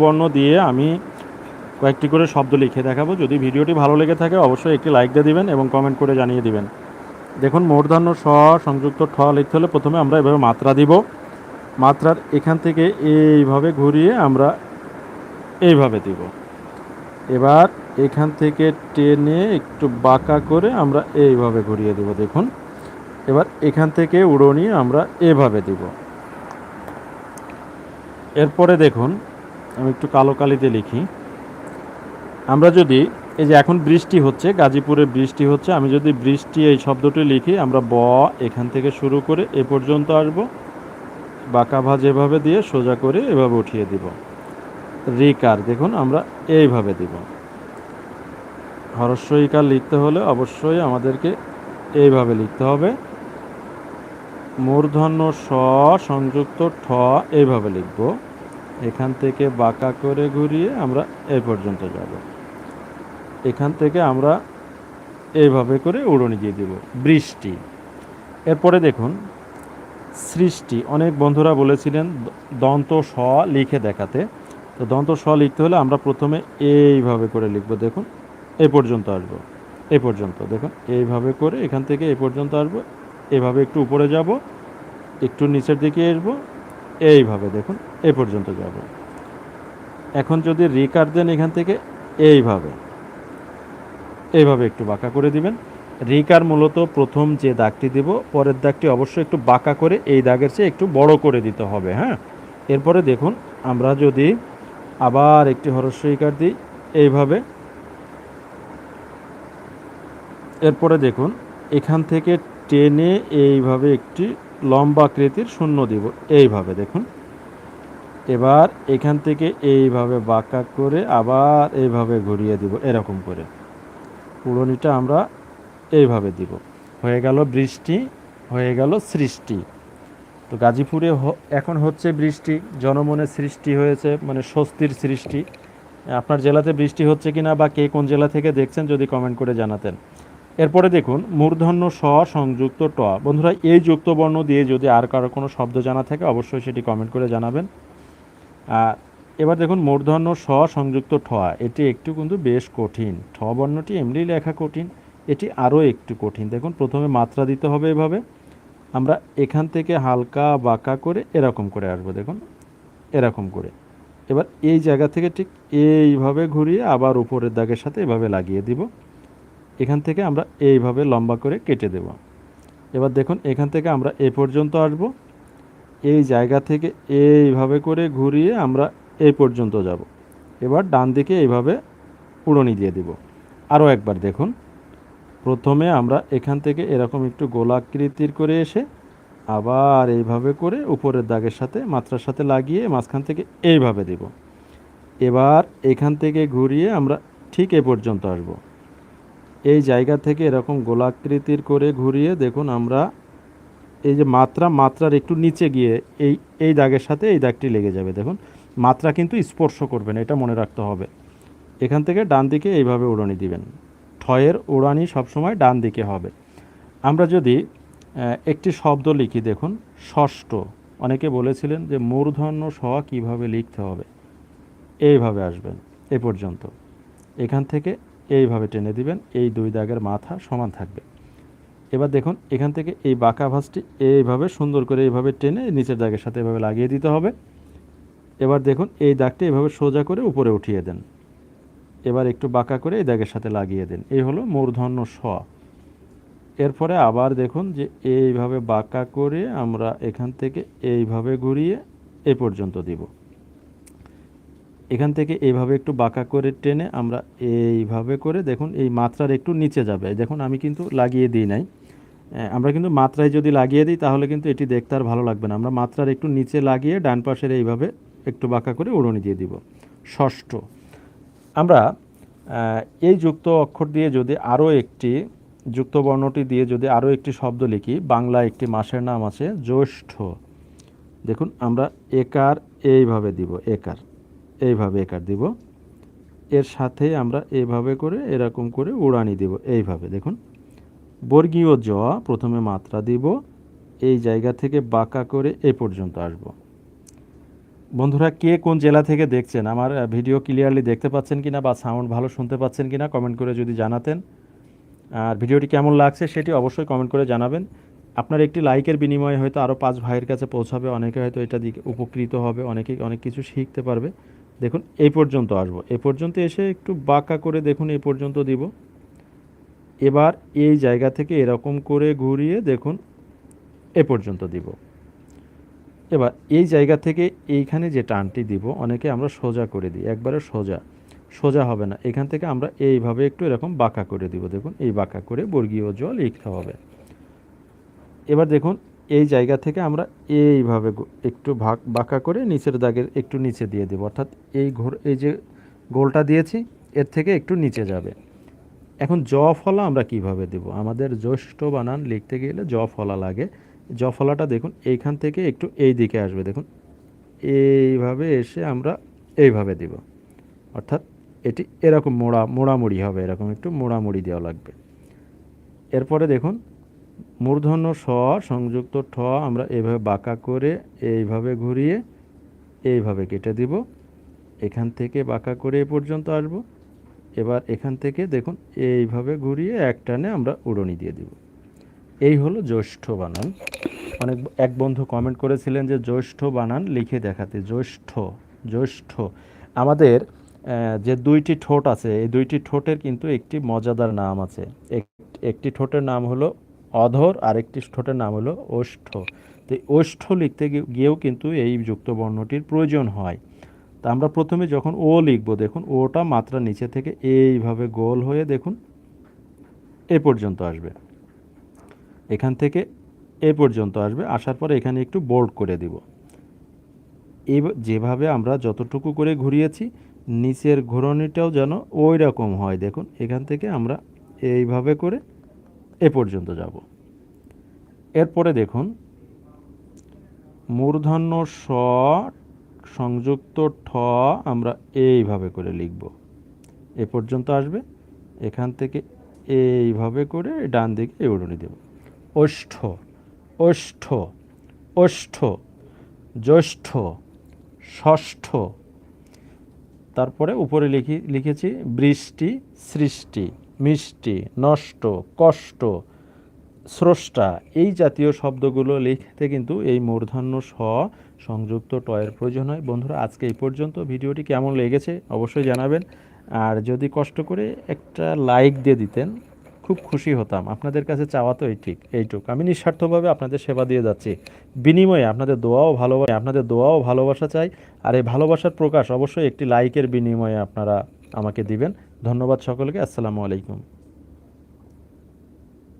বর্ণ দিয়ে আমি কয়েকটি করে শব্দ লিখে দেখাবো। যদি ভিডিওটি ভালো লেগে থাকে, অবশ্যই একটি লাইক দিয়ে দিবেন এবং কমেন্ট করে জানিয়ে দিবেন। দেখুন মূর্ধন্য স সংযুক্ত ঠ লিখতে হলে প্রথমে আমরা এভাবে মাত্রা দিব। মাত্রার এখান থেকে এইভাবে ঘুরিয়ে আমরা এইভাবে দিব। এবার এখান থেকে টেনে একটু বাঁকা করে আমরা এইভাবে ঘুরিয়ে দেব, দেখুন। এবার এখান থেকে উড়নি আমরা এভাবে দিব। এরপরে দেখুন আমি একটু কালো কালিতে লিখি। আমরা যদি, এই যে এখন বৃষ্টি হচ্ছে, গাজীপুরে বৃষ্টি হচ্ছে, আমি যদি বৃষ্টি এই শব্দটি লিখি, আমরা ব এখান থেকে শুরু করে এ পর্যন্ত আসব। বাঁকা ভাজ এভাবে দিয়ে সোজা করে এভাবে উঠিয়ে দিব। রিকার দেখুন, আমরা এইভাবে দিব। হরস্বইকার লিখতে হলে অবশ্যই আমাদেরকে এইভাবে লিখতে হবে। মূর্ধন্য স সংযুক্ত ঠ এইভাবে লিখব। এখান থেকে বাঁকা করে ঘুরিয়ে আমরা এই পর্যন্ত যাব। এখান থেকে আমরা এইভাবে করে উড়নি দিয়ে দিব। বৃষ্টি। এরপরে দেখুন, সৃষ্টি। অনেক বন্ধুরা বলেছিলেন দন্ত স লিখে দেখাতে। তো দন্ত স লিখতে হলে আমরা প্রথমে এইভাবে করে লিখব। দেখুন, এ পর্যন্ত আসব এই পর্যন্ত। দেখুন, এইভাবে করে এখান থেকে এই পর্যন্ত আসব, এভাবে একটু উপরে যাব, একটু নিচের দিকে আসব, এইভাবে। দেখুন এই পর্যন্ত যাব। এখন যদি রিকার দেন এখান থেকে, এইভাবে। এইভাবে একটু বাঁকা করে দিবেন। রিকার মূলত প্রথম যে দাগটি দেব, পরের দাগটি অবশ্যই একটু বাঁকা করে এই দাগের চেয়ে একটু বড় করে দিতে হবে হ্যাঁ? এরপরে দেখুন, আমরা যদি আবার একটি হরস্বইকার দিই, এইভাবে। এরপরে দেখুন, এখান থেকে টেনে এইভাবে একটি লম্বা আকৃতির শূন্য দিব, এইভাবে দেখুন। এবার এখান থেকে এইভাবে বাঁকা করে আবার এইভাবে ঘুরিয়ে দিব, এরকম করে। পুরনিটা আমরা এইভাবে দিব। হয়ে গেল বৃষ্টি, হয়ে গেল সৃষ্টি। তো গাজীপুরে এখন হচ্ছে বৃষ্টি, জনমনে সৃষ্টি হয়েছে মানে স্বস্তির সৃষ্টি। আপনার জেলাতে বৃষ্টি হচ্ছে কিনা বা কে কোন জেলা থেকে দেখছেন যদি কমেন্ট করে জানাতেন। এরপরে দেখুন, মূর্ধন্য স সংযুক্ত ট। বন্ধুরা, এই যুক্ত বর্ণ দিয়ে যদি আর কারও কোনো শব্দ জানা থাকে, অবশ্যই সেটি কমেন্ট করে জানাবেন। এবার দেখুন মূর্ধন্য স সংযুক্ত ঠ, এটি একটু কিন্তু বেশ কঠিন। ঠ বর্ণটি এমনি লেখা কঠিন, এটি আরও একটু কঠিন। দেখুন, প্রথমে মাত্রা দিতে হবে এভাবে। আমরা এখান থেকে হালকা বাঁকা করে এরকম করে আসব, দেখুন, এরকম করে। এবার এই জায়গা থেকে ঠিক এইভাবে ঘুরিয়ে আবার উপরের দাগের সাথে এভাবে লাগিয়ে দিব। এখান থেকে আমরা এইভাবে লম্বা করে কেটে দেব। এবার দেখুন, এখান থেকে আমরা এ পর্যন্ত আসব। এই জায়গা থেকে এইভাবে করে ঘুরিয়ে আমরা এই পর্যন্ত যাব। এবার ডান দিকে এইভাবে উড়নি দিয়ে দিব। আরও একবার দেখুন। প্রথমে আমরা এখান থেকে এরকম একটু গোলাকৃতির করে এসে আবার এইভাবে করে উপরের দাগের সাথে, মাত্রার সাথে লাগিয়ে মাঝখান থেকে এইভাবে দেব। এবার এখান থেকে ঘুরিয়ে আমরা ঠিক এ পর্যন্ত আসব। এই জায়গা থেকে এরকম গোলাকৃতির করে ঘুরিয়ে দেখুন আমরা এই যে মাত্রা, মাত্রার একটু নিচে গিয়ে এই এই দাগের সাথে এই দাগটি লেগে যাবে। দেখুন, মাত্রা কিন্তু স্পর্শ করবেন এটা মনে রাখতে হবে। এখান থেকে ডান দিকে এইভাবে উড়ানি দিবেন। ঠয়ের উড়ানি সবসময় ডান দিকে হবে। আমরা যদি একটি শব্দ লিখি, দেখুন, ষষ্ঠ। অনেকে বলেছিলেন যে মূর্ধন্য স কীভাবে লিখতে হবে? এইভাবে আসবেন, এ পর্যন্ত। এখান থেকে এইভাবে টেনে দিবেন, এই দুই দাগের মাথা সমান থাকবে। এবার দেখুন, এখান থেকে এই বাঁকা ভাঁজটি এইভাবে সুন্দর করে এইভাবে টেনে নিচের দাগের সাথে এভাবে লাগিয়ে দিতে হবে। এবার দেখুন, এই দাগটি এভাবে সোজা করে উপরে উঠিয়ে দেন। এবার একটু বাঁকা করে এই দাগের সাথে লাগিয়ে দেন। এই হলো মূর্ধন্য স এরপরে আবার দেখুন যে এইভাবে বাঁকা করে আমরা এখান থেকে এইভাবে ঘুরিয়ে এ পর্যন্ত দিব। এখান থেকে এইভাবে একটু বাঁকা করে টেনে আমরা এইভাবে করে দেখুন, এই মাত্রার একটু নিচে যাবে। দেখুন, আমি কিন্তু লাগিয়ে দিই নাই। আমরা কিন্তু মাত্রায় যদি লাগিয়ে দিই, তাহলে কিন্তু এটি দেখতে আর ভালো লাগবে না। আমরা মাত্রার একটু নিচে লাগিয়ে ডান পাশের এইভাবে একটু বাঁকা করে উড়নি দিয়ে দিব। ষষ্ঠ। আমরা এই যুক্ত অক্ষর দিয়ে যদি আরও একটি, যুক্ত বর্ণটি দিয়ে যদি আরও একটি শব্দ লিখি বাংলা একটি মাসের নাম আছে জ্যৈষ্ঠ। দেখুন, আমরা একার এইভাবে দিব, একার, এইভাবে একার দিব। এর সাথে আমরা এইভাবে করে, এরকম করে উড়ানি দিব, এইভাবে। দেখুন বর্গীয় জ, প্রথমে মাত্রা দিব, এই জায়গা থেকে বাঁকা করে এ পর্যন্ত আসব। বন্ধুরা, কে কোন জেলা থেকে দেখছেন? আমার ভিডিও ক্লিয়ারলি দেখতে পাচ্ছেন কিনা বা সাউন্ড ভালো শুনতে পাচ্ছেন কিনা কমেন্ট করে যদি জানাতেন। আর ভিডিওটি কেমন লাগছে সেটি অবশ্যই কমেন্ট করে জানাবেন। আপনার একটি লাইকের বিনিময়ে হয়তো আরও পাঁচ ভাইয়ের কাছে পৌঁছাবে, অনেকে হয়তো এটা দিকে, উপকৃত হবে অনেকে অনেক কিছু শিখতে পারবে। দেখুন, এই পর্যন্ত আসব। এ পর্যন্ত এসে একটু বাঁকা করে দেখুন এই পর্যন্ত দিব। এবার এই জায়গা থেকে এরকম করে ঘুরিয়ে দেখুন, এ পর্যন্ত দিব। এবার এই জায়গা থেকে এইখানে যে টানটি দিব, অনেকে আমরা সোজা করে দিই, একবারে সোজা। সোজা হবে না, এখান থেকে আমরা এইভাবে একটু এরকম বাঁকা করে দিব, দেখুন, এই বাঁকা করে বর্গীয় জল লিখতে হবে। এবার দেখুন, এই জায়গা থেকে আমরা এইভাবে একটু ভাগ, বাঁকা করে নিচের দাগের একটু নিচে দিয়ে দেবো, অর্থাৎ এই ঘোর, এই যে গোলটা দিয়েছি, এর থেকে একটু নিচে যাবে। এখন জ ফলা আমরা কীভাবে দেব? আমাদের জ্যৈষ্ঠ বানান লিখতে গেলে জ ফলা লাগে। জ ফলাটা দেখুন, এইখান থেকে একটু এই দিকে আসবে। দেখুন, এইভাবে এসে আমরা এইভাবে দিব। অর্থাৎ এটি এরকম মোড়া, মোড়ামুড়ি হবে, এরকম একটু মোড়ামুড়ি দেওয়া লাগবে। এরপরে দেখুন, মূর্ধন্য স সংযুক্ত ঠ আমরা এইভাবে বাঁকা করে এইভাবে ঘুরিয়ে এইভাবে কেটে দিব। এখান থেকে বাঁকা করে এ পর্যন্ত আসব। এবার এখান থেকে দেখুন, এইভাবে ঘুরিয়ে এক টানে আমরা উড়নি দিয়ে দিব। এই হলো জ্যৈষ্ঠ বানান। অনেক এক বন্ধু কমেন্ট করেছিলেন যে জ্যৈষ্ঠ বানান লিখে দেখাতে, জ্যৈষ্ঠ জ্যৈষ্ঠ। আমাদের যে দুইটি ঠোঁট আছে, এই দুইটি ঠোঁটের কিন্তু একটি মজাদার নাম আছে। এক- একটি ঠোঁটের নাম হলো অধর আর একটি ঠোঁটের নাম হলো ওষ্ঠ। তো ওষ্ঠ লিখতে গিয়ে- গিয়েও কিন্তু এই যুক্ত বর্ণটির প্রয়োজন হয়। তা আমরা প্রথমে যখন ও লিখব, দেখুন, ওটা মাত্রা নিচে থেকে এইভাবে গোল হয়ে, দেখুন, এ পর্যন্ত আসবে। এখান থেকে এ পর্যন্ত আসবে, আসার পরে এখানে একটু বোল্ড করে দিব। এই যেভাবে আমরা যতটুকু করে ঘুরিয়েছি, নিচের ঘোরনিটাও যেন ওই রকম হয়, দেখুন, এখান থেকে আমরা এইভাবে করে এ পর্যন্ত যাব। এরপরে দেখুন, মূর্ধন্য স সংযুক্ত ঠ আমরা এইভাবে করে লিখব। এ পর্যন্ত আসবে। এখান থেকে এইভাবে করে ডান দিকে উড়নি দেব। ওষ্ঠ ওষ্ঠ ওষ্ঠ, জ্যৈষ্ঠ, ষষ্ঠ। তারপরে উপরে লিখি, লিখেছি বৃষ্টি, সৃষ্টি, মিষ্টি, নষ্ট, কষ্ট, স্রষ্টা। এই জাতীয় শব্দগুলো লিখতে কিন্তু এই মূর্ধন্য স সংযুক্ত টয়ের প্রয়োজন হয়। বন্ধুরা, আজকে এই পর্যন্ত। ভিডিওটি কেমন লেগেছে অবশ্যই জানাবেন। আর যদি কষ্ট করে একটা লাইক দিয়ে দিতেন, খুব খুশি হতাম। আপনাদের কাছে চাওয়া তো এই ঠিক, এইটুক। আমি নিঃস্বার্থভাবে আপনাদের সেবা দিয়ে যাচ্ছি। বিনিময়ে আপনাদের দোয়াও ভালোবাসা, আপনাদের দোয়াও ভালোবাসা চাই। আর এই ভালোবাসার প্রকাশ অবশ্যই একটি লাইকের বিনিময়ে আপনারা আমাকে দিবেন। ধন্যবাদ সকলকে। আসসালামু আলাইকুম।